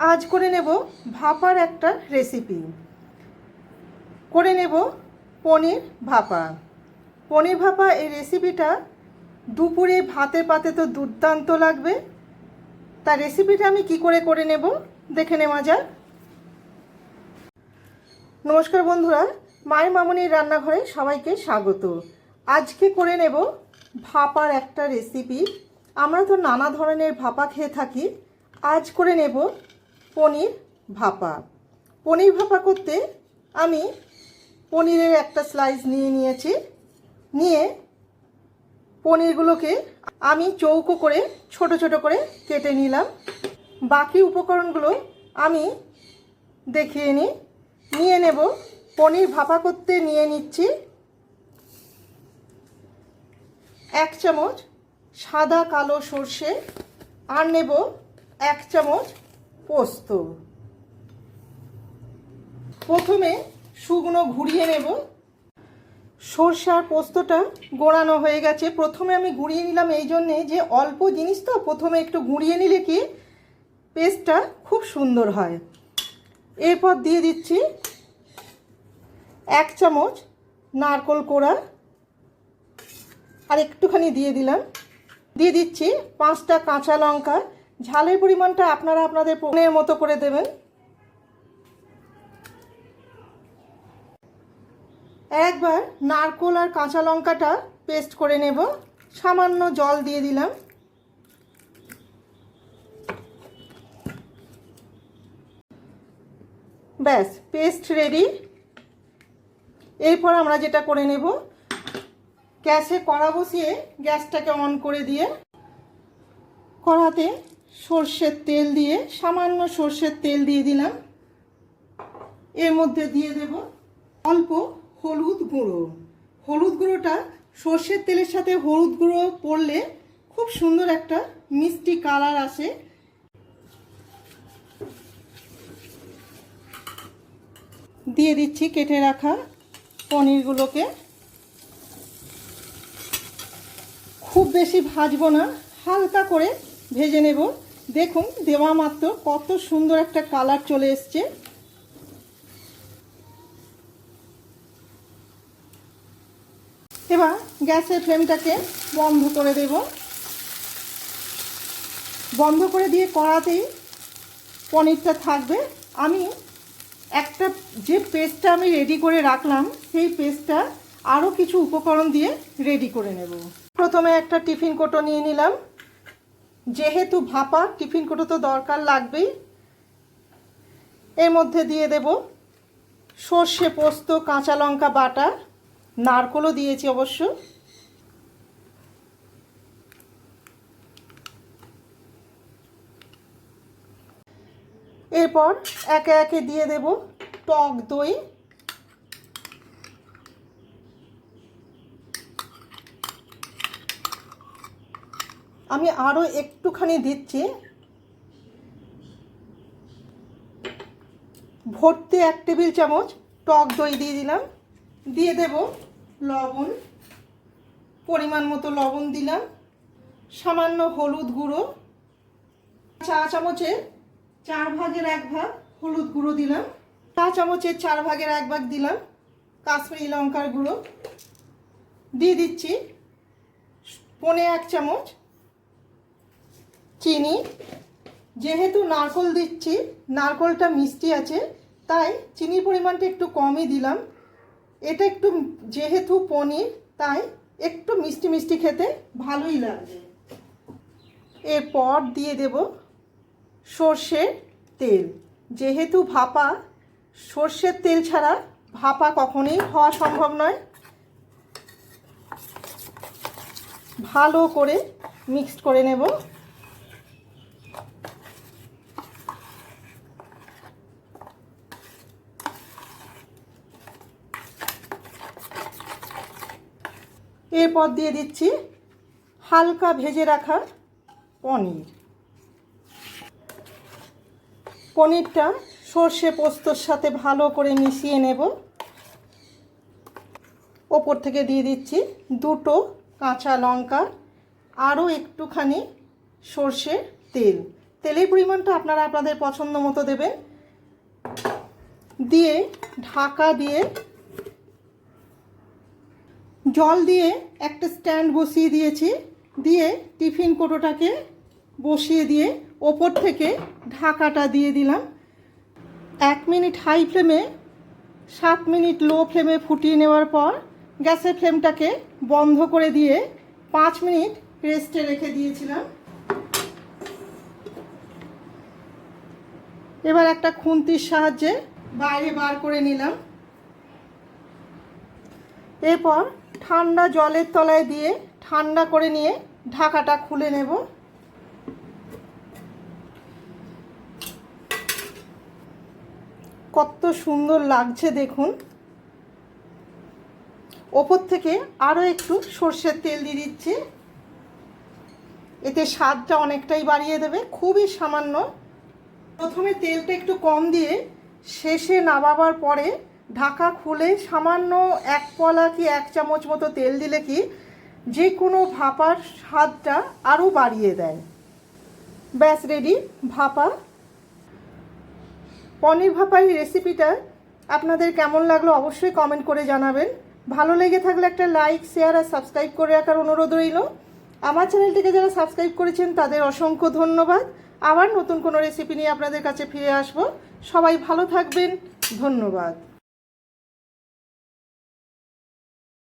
আজ করে নেব ভাপার একটা রেসিপি করে নেব পনির ভাপা। পনির ভাপা এই রেসিপিটা দুপুরে ভাতে পাতে তো দুর্দান্ত লাগবে। তা রেসিপিটা আমি কি করে করে নেব দেখে নেওয়া যাক। নমস্কার বন্ধুরা, মায়ের মামনির রান্নাঘরে সবাইকে স্বাগত। আজকে করে নেব ভাপার একটা রেসিপি আমরা তো নানা ধরনের ভাপা খেয়ে থাকি। আজ করে নেব পনির ভাপা। পনির ভাপা করতে আমি পনিরের একটা স্লাইস নিয়ে নিয়েছি। নিয়ে পনিরগুলোকে আমি চৌকো করে, ছোট ছোট করে কেটে নিলাম। বাকি উপকরণগুলো আমি দেখিয়ে নিই। নিয়ে নেব। পনির ভাপা করতে নিয়ে নিচ্ছি এক চামচ সাদা কালো সর্ষে। আর নেব এক চামচ পোস্ত। প্রথমে শুকনো ঘুরিয়ে নেব। সর্ষে আর পোস্তটা গোড়ানো হয়ে গেছে। প্রথমে আমি গুঁড়িয়ে নিলাম এই জন্যে যে অল্প জিনিস তো, প্রথমে একটু গুঁড়িয়ে নিলে কি পেস্টটা খুব সুন্দর হয়। এরপর দিয়ে দিচ্ছি এক চামচ নারকোল কোড়া। আর একটুখানি দিয়ে দিলাম। দিয়ে দিচ্ছি পাঁচটা কাঁচা লঙ্কা। ঝালের পরিমাণটা আপনারা আপনাদের পনেরো মতো করে দেবেন। একবার নারকোল আর কাঁচা লঙ্কাটা পেস্ট করে নেব। সামান্য জল দিয়ে দিলাম। ব্যাস, পেস্ট রেডি। এরপর আমরা যেটা করে নেব, গ্যাসে কড়া বসিয়ে গ্যাসটাকে অন করে দিয়ে কড়াতে সর্ষের তেল দিয়ে, সামান্য সর্ষের তেল দিয়ে দিলাম। এর মধ্যে দিয়ে দেব অল্প হলুদ গুঁড়ো। হলুদ গুঁড়োটা সর্ষের তেলের সাথে হলুদ গুঁড়ো পড়লে খুব সুন্দর একটা মিষ্টি কালার আসে। দিয়ে দিচ্ছি কেটে রাখা পনিরগুলোকে। খুব বেশি ভাজবো না, হালকা করে ভেজে নেব। দেখুন, দেওয়া মাত্র কত সুন্দর একটা কালার চলে এসছে। এবার গ্যাসের ফ্লেমটাকে বন্ধ করে দেব। বন্ধ করে দিয়ে কড়াতেই পনিরটা থাকবে। আমি একটা যে পেস্টটা আমি রেডি করে রাখলাম, সেই পেস্টটা আরও কিছু উপকরণ দিয়ে রেডি করে নেব। প্রথমে একটা টিফিন কোটো নিয়ে নিলাম। যেহেতু ভাপা, টিফিন কোটো তো দরকার লাগবেই। এর মধ্যে দিয়ে দেব সর্ষে পোস্ত, কাঁচা লঙ্কা বাটা, নারকলও দিয়েছি অবশ্য। এরপর একে একে দিয়ে দেব টক দই আমি আরও একটুখানি দিচ্ছি। ভর্তি এক টেবিল চামচ টক দই দিয়ে দিলাম। দিয়ে দেব লবণ, পরিমাণ মতো লবণ দিলাম, সামান্য হলুদ গুঁড়ো। চা চামচের চার ভাগের এক ভাগ হলুদ গুঁড়ো দিলাম। চা চামচের চার ভাগের এক ভাগ দিলাম কাশ্মীরি লঙ্কার গুঁড়ো। দিয়ে দিচ্ছি পনে এক চামচ চিনি। যেহেতু নারকল দিচ্ছি, নারকলটা মিষ্টি আছে, তাই চিনির পরিমাণটা একটু কমই দিলাম। এটা একটু যেহেতু পনির, তাই একটু মিষ্টি মিষ্টি খেতে ভালোই লাগবে এরপর দিয়ে দেব সর্ষের তেল। যেহেতু ভাপা, সর্ষের তেল ছাড়া ভাপা কখনোই হওয়া সম্ভব নয়। ভালো করে মিক্সড করে নেব। এরপর দিয়ে দিচ্ছি হালকা ভেজে রাখা পনির। পনিরটা সর্ষে পোস্তর সাথে ভালো করে মিশিয়ে নেব। ওপর থেকে দিয়ে দিচ্ছি দুটো কাঁচা লঙ্কা, আরও একটুখানি সর্ষের তেল। তেলের পরিমাণটা আপনারা আপনাদের পছন্দ মতো দেবেন। দিয়ে ঢাকা দিয়ে জল দিয়ে একটা স্ট্যান্ড বসিয়ে দিয়েছি। দিয়ে টিফিন কোটোটাকে বসিয়ে দিয়ে ওপর থেকে ঢাকাটা দিয়ে দিলাম। এক মিনিট হাই ফ্লেমে, সাত মিনিট লো ফ্লেমে ফুটিয়ে নেওয়ার পর গ্যাসের ফ্লেমটাকে বন্ধ করে দিয়ে পাঁচ মিনিট রেস্টে রেখে দিয়েছিলাম। এবার একটা খুন্তির সাহায্যে বাইরে বার করে নিলাম। এরপর ঠান্ডা জলের তলায় দিয়ে ঠান্ডা করে নিয়ে ঢাকাটা খুলে নেব। কত সুন্দর লাগছে দেখুন। ওপর থেকে আরও একটু সর্ষের তেল দিয়ে দিচ্ছি। এতে স্বাদটা অনেকটাই বাড়িয়ে দেবে, খুবই সামান্য। প্রথমে তেলটা একটু কম দিয়ে শেষে নামাবার পরে ঢাকা খুলে সামান্য এক পলা কি এক চামচ মতো তেল দিলে কি যে কোনো ভাপার স্বাদটা আরও বাড়িয়ে দেয়। ব্যাস রেডি ভাপা। পনির ভাপার এই রেসিপিটা আপনাদের কেমন লাগল অবশ্যই কমেন্ট করে জানাবেন। ভালো লেগে থাকলে একটা লাইক শেয়ার আর সাবস্ক্রাইব করে রাখার অনুরোধ রইল। আমার চ্যানেলটিকে যারা সাবস্ক্রাইব করেছেন, তাদের অসংখ্য ধন্যবাদ। আবার নতুন কোনো রেসিপি নিয়ে আপনাদের কাছে ফিরে আসব। সবাই ভালো থাকবেন। ধন্যবাদ।